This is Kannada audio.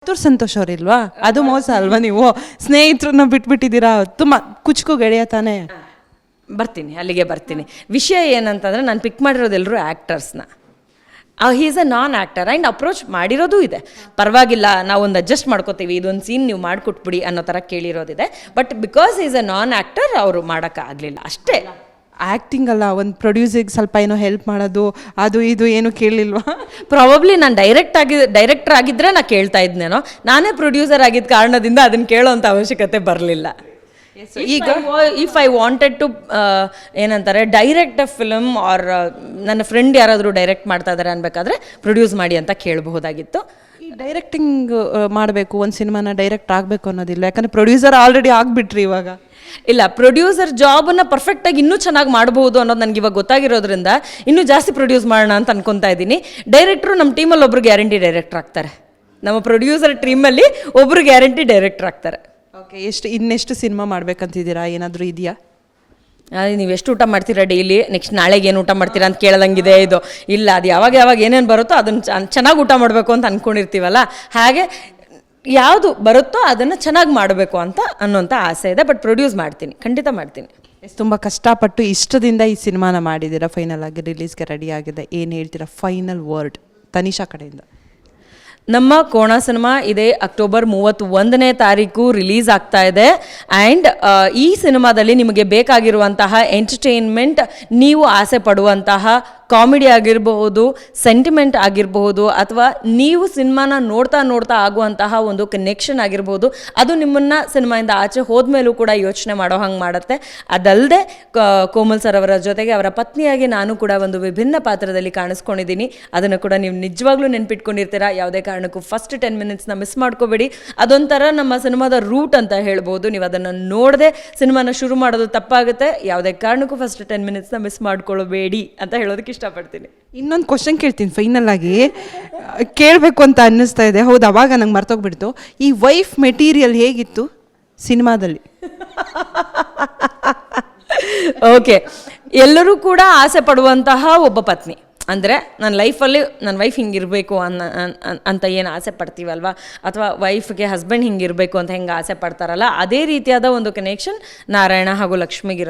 ಪುತ್ತೂರು ಸಂತೋಷ ಅದು ಮೋಸ ಅಲ್ವಾ ನೀವು? ಸ್ನೇಹಿತರನ್ನ ಬಿಟ್ಬಿಟ್ಟಿದ್ದೀರಾ? ತುಂಬ ಕುಚ್ಕು ಗೆಳೆಯ ತಾನೇ. ಬರ್ತೀನಿ, ಅಲ್ಲಿಗೆ ಬರ್ತೀನಿ. ವಿಷಯ ಏನಂತಂದರೆ ನಾನು ಪಿಕ್ ಮಾಡಿರೋದೆಲ್ಲರೂ ಆ್ಯಕ್ಟರ್ಸ್ನ he is a non actor and approach ಮಾಡಿರೋದು ಇದೆ. ಪರವಾಗಿಲ್ಲ, ನಾವೊಂದು ಅಡ್ಜಸ್ಟ್ ಮಾಡ್ಕೋತೀವಿ, ಇದೊಂದು ಸೀನ್ ನೀವು ಮಾಡಿಕೊಟ್ಬಿಡಿ ಅನ್ನೋ ಥರ ಕೇಳಿರೋದಿದೆ. But because is a non actor ಅವರು ಮಾಡೋಕ್ಕಾಗಲಿಲ್ಲ ಅಷ್ಟೇ. ಆ್ಯಕ್ಟಿಂಗ್ ಅಲ್ಲ ಒಂದು ಪ್ರೊಡ್ಯೂಸಿಗೆ ಸ್ವಲ್ಪ ಏನೋ ಹೆಲ್ಪ್ ಮಾಡೋದು ಅದು ಇದು ಏನು ಕೇಳಿಲ್ವಾ? ಪ್ರಾಬಬ್ಲಿ ನಾನು ಡೈರೆಕ್ಟ್ ಆಗಿ ಡೈರೆಕ್ಟರ್ ಆಗಿದ್ದರೆ ನಾನು ಕೇಳ್ತಾ ಇದ್ನೇನೋ. ನಾನೇ ಪ್ರೊಡ್ಯೂಸರ್ ಆಗಿದ್ದ ಕಾರಣದಿಂದ ಅದನ್ನು ಕೇಳೋವಂಥ ಅವಶ್ಯಕತೆ ಬರಲಿಲ್ಲ. ಈಗ? ಇಫ್ ಐ ವಾಂಟೆಡ್ ಟು ಏನಂತಾರೆ ಡೈರೆಕ್ಟ್ ಅ ಫಿಲಮ್ ಆರ್ ನನ್ನ ಫ್ರೆಂಡ್ ಯಾರಾದರೂ ಡೈರೆಕ್ಟ್ ಮಾಡ್ತಾ ಇದ್ದಾರೆ ಅನ್ಬೇಕಾದ್ರೆ ಪ್ರೊಡ್ಯೂಸ್ ಮಾಡಿ ಅಂತ ಕೇಳಬಹುದಾಗಿತ್ತು. ಈ ಡೈರೆಕ್ಟಿಂಗ್ ಮಾಡಬೇಕು ಒಂದು ಸಿನಿಮಾನ ಡೈರೆಕ್ಟ್ ಆಗಬೇಕು ಅನ್ನೋದಿಲ್ಲ. ಯಾಕಂದ್ರೆ ಪ್ರೊಡ್ಯೂಸರ್ ಆಲ್ರೆಡಿ ಆಗಿಬಿಟ್ರಿ ಇವಾಗ. ಇಲ್ಲ ಪ್ರೊಡ್ಯೂಸರ್ ಜಾಬನ್ನು ಪರ್ಫೆಕ್ಟಾಗಿ ಇನ್ನೂ ಚೆನ್ನಾಗಿ ಮಾಡಬಹುದು ಅನ್ನೋದು ನನಗೆ ಇವಾಗ ಗೊತ್ತಾಗಿರೋದ್ರಿಂದ ಇನ್ನೂ ಜಾಸ್ತಿ ಪ್ರೊಡ್ಯೂಸ್ ಮಾಡೋಣ ಅಂತ ಅನ್ಕೊತಾ ಇದ್ದೀನಿ. ಡೈರೆಕ್ಟ್ರು ನಮ್ಮ ಟೀಮಲ್ಲಿ ಒಬ್ರು ಗ್ಯಾರಂಟಿ ಡೈರೆಕ್ಟರ್ ಆಗ್ತಾರೆ. ನಮ್ಮ ಪ್ರೊಡ್ಯೂಸರ್ ಟೀಮಲ್ಲಿ ಒಬ್ರು ಗ್ಯಾರಂಟಿ ಡೈರೆಕ್ಟರ್ ಆಗ್ತಾರೆ. ಓಕೆ ಎಷ್ಟು ಇನ್ನೆಷ್ಟು ಸಿನಿಮಾ ಮಾಡ್ಬೇಕಂತಿದ್ದೀರಾ? ಏನಾದರೂ ಇದೆಯಾ? ನೀವು ಎಷ್ಟು ಊಟ ಮಾಡ್ತೀರಾ ಡೈಲಿ ನೆಕ್ಸ್ಟ್ ನಾಳೆಗೆ ಏನು ಊಟ ಮಾಡ್ತೀರಾ ಅಂತ ಕೇಳ್ದಂಗಿದೆ ಇದು. ಇಲ್ಲ ಅದು ಯಾವಾಗ ಯಾವಾಗ ಏನೇನು ಬರುತ್ತೋ ಅದನ್ನು ಚೆನ್ನಾಗಿ ಊಟ ಮಾಡಬೇಕು ಅಂತ ಅಂದ್ಕೊಂಡಿರ್ತೀವಲ್ಲ ಹಾಗೆ ಯಾವುದು ಬರುತ್ತೋ ಅದನ್ನು ಚೆನ್ನಾಗಿ ಮಾಡಬೇಕು ಅಂತ ಅನ್ನೋಂಥ ಆಸೆ ಇದೆ. ಬಟ್ ಪ್ರೊಡ್ಯೂಸ್ ಮಾಡ್ತೀನಿ. ಖಂಡಿತ ಮಾಡ್ತೀನಿ. ಎಷ್ಟು ತುಂಬ ಕಷ್ಟಪಟ್ಟು ಇಷ್ಟದಿಂದ ಈ ಸಿನಿಮಾನ ಮಾಡಿದ್ದೀರಾ? ಫೈನಲ್ ಆಗಿ ರಿಲೀಸ್ಗೆ ರೆಡಿ ಆಗಿದೆ ಏನು ಹೇಳ್ತೀರಾ? ಫೈನಲ್ ವರ್ಡ್ ತನಿಷಾ ಕಡೆಯಿಂದ. ನಮ್ಮ ಕೋಣ ಸಿನಿಮಾ ಇದೇ. ಅಕ್ಟೋಬರ್ ಮೂವತ್ತೊಂದನೇ ತಾರೀಕು ರಿಲೀಸ್ ಆಗ್ತಾ ಇದೆ. ಆ್ಯಂಡ್ ಈ ಸಿನಿಮಾದಲ್ಲಿ ನಿಮಗೆ ಬೇಕಾಗಿರುವಂತಹ ಎಂಟರ್ಟೈನ್ಮೆಂಟ್ ನೀವು ಆಸೆ ಪಡುವಂತಹ ಕಾಮಿಡಿ ಆಗಿರಬಹುದು ಸೆಂಟಿಮೆಂಟ್ ಆಗಿರಬಹುದು, ಅಥವಾ ನೀವು ಸಿನಿಮಾನ ನೋಡ್ತಾ ನೋಡ್ತಾ ಆಗುವಂತಹ ಒಂದು ಕನೆಕ್ಷನ್ ಆಗಿರ್ಬೋದು ಅದು ನಿಮ್ಮನ್ನು ಸಿನಿಮಾಯಿಂದ ಆಚೆ ಹೋದ್ಮೇಲೂ ಕೂಡ ಯೋಚನೆ ಮಾಡೋ ಹಂಗೆ ಮಾಡುತ್ತೆ. ಅದಲ್ಲದೆ ಕೋಮಲ್ ಸರ್ ಅವರ ಜೊತೆಗೆ ಅವರ ಪತ್ನಿಯಾಗಿ ನಾನು ಕೂಡ ಒಂದು ವಿಭಿನ್ನ ಪಾತ್ರದಲ್ಲಿ ಕಾಣಿಸ್ಕೊಂಡಿದ್ದೀನಿ. ಅದನ್ನು ಕೂಡ ನೀವು ನಿಜವಾಗ್ಲೂ ನೆನ್ಪಿಟ್ಕೊಂಡಿರ್ತೀರಾ? ಯಾವುದೇ ಕಾರಣಕ್ಕೂ ಫಸ್ಟ್ ಟೆನ್ ಮಿನಿಟ್ಸ್ನ ಮಿಸ್ ಮಾಡ್ಕೋಬೇಡಿ. ಅದೊಂಥರ ನಮ್ಮ ಸಿನಿಮಾದ ರೂಟ್ ಅಂತ ಹೇಳ್ಬೋದು. ನೀವು ಅದನ್ನು ನೋಡದೆ ಸಿನಿಮಾನ ಶುರು ಮಾಡೋದು ತಪ್ಪಾಗುತ್ತೆ. ಯಾವುದೇ ಕಾರಣಕ್ಕೂ ಫಸ್ಟ್ ಟೆನ್ ಮಿನಿಟ್ಸ್ನ ಮಿಸ್ ಮಾಡ್ಕೊಳ್ಳಬೇಡಿ ಅಂತ ಹೇಳೋದಕ್ಕೆ ಇಷ್ಟಪಡ್ತೀನಿ. ಇನ್ನೊಂದು ಕ್ವಶನ್ ಕೇಳ್ತೀನಿ ಫೈನಲ್ ಆಗಿ. ಕೇಳಬೇಕು ಅಂತ ಅನ್ನಿಸ್ತಾ ಇದೆ. ಹೌದು ಅವಾಗ ನಂಗೆ ಮರ್ತೋಗ್ಬಿಡ್ತು. ಈ ವೈಫ್ ಮೆಟೀರಿಯಲ್ ಹೇಗಿತ್ತು? ಸಿನಿಮಾದಲ್ಲಿ. ಓಕೆ ಎಲ್ಲರೂ ಕೂಡ ಆಸೆ ಪಡುವಂತಹ ಒಬ್ಬ ಪತ್ನಿ. ಅಂದರೆ ನನ್ನ ಲೈಫಲ್ಲಿ ನನ್ನ ವೈಫ್ ಹಿಂಗಿರಬೇಕು ಅನ್ನ ಅನ್- ಅನ್- ಅಂತ ಏನು ಆಸೆ ಪಡ್ತೀವಲ್ವಾ? ಅಥವಾ ವೈಫ್ಗೆ ಹಸ್ಬೆಂಡ್ ಹಿಂಗಿರಬೇಕು ಅಂತ ಹೆಂಗೆ ಆಸೆ ಪಡ್ತಾರಲ್ಲ ಅದೇ ರೀತಿಯಾದ ಒಂದು ಕನೆಕ್ಷನ್ ನಾರಾಯಣ ಹಾಗೂ ಲಕ್ಷ್ಮಿಗಿರುತ್ತೆ.